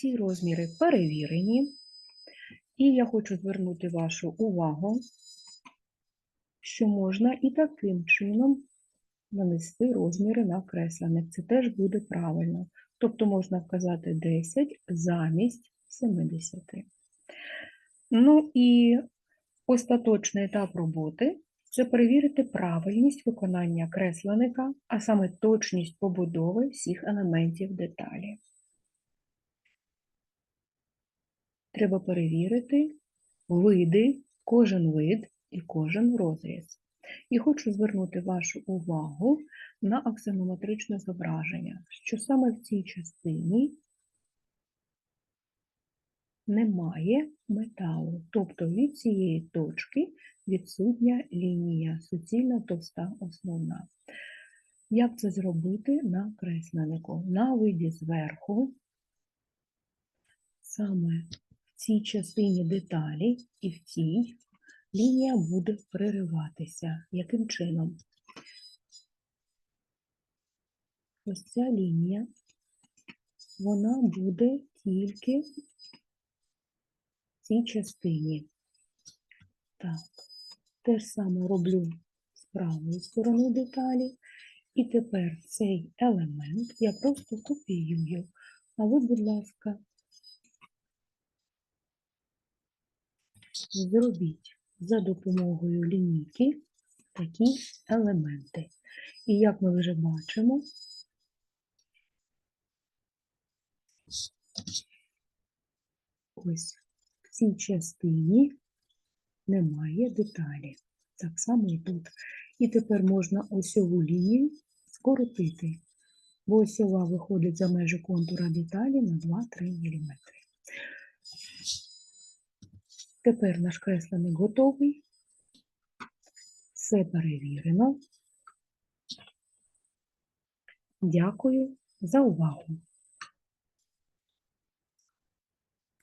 всі розміри перевірені. І я хочу звернути вашу увагу, що можна і таким чином нанести розміри на кресленик. Це теж буде правильно. Тобто можна вказати 10 замість 70. Ну і остаточний етап роботи це перевірити правильність виконання кресленика, а саме точність побудови всіх елементів деталі. Треба перевірити види, кожен вид і кожен розріз. І хочу звернути вашу увагу на аксонометричне зображення, що саме в цій частині немає металу, тобто від цієї точки відсутня лінія, суцільна товста основна. Як це зробити на кресленнику? На виді зверху, саме цій частині деталі і в цій лінія буде перериватися. Яким чином? Ось ця лінія, вона буде тільки в цій частині. Так, те ж саме роблю з правої сторони деталі. І тепер цей елемент я просто копіюю. А ви, будь ласка, зробіть за допомогою лінійки такі елементи. І як ми вже бачимо, ось в цій частині немає деталі. Так само і тут. І тепер можна осьову лінію скоротити, бо осьова виходить за межі контура деталі на 2-3 мм. Тепер наш креслений готовий. Все перевірено. Дякую за увагу.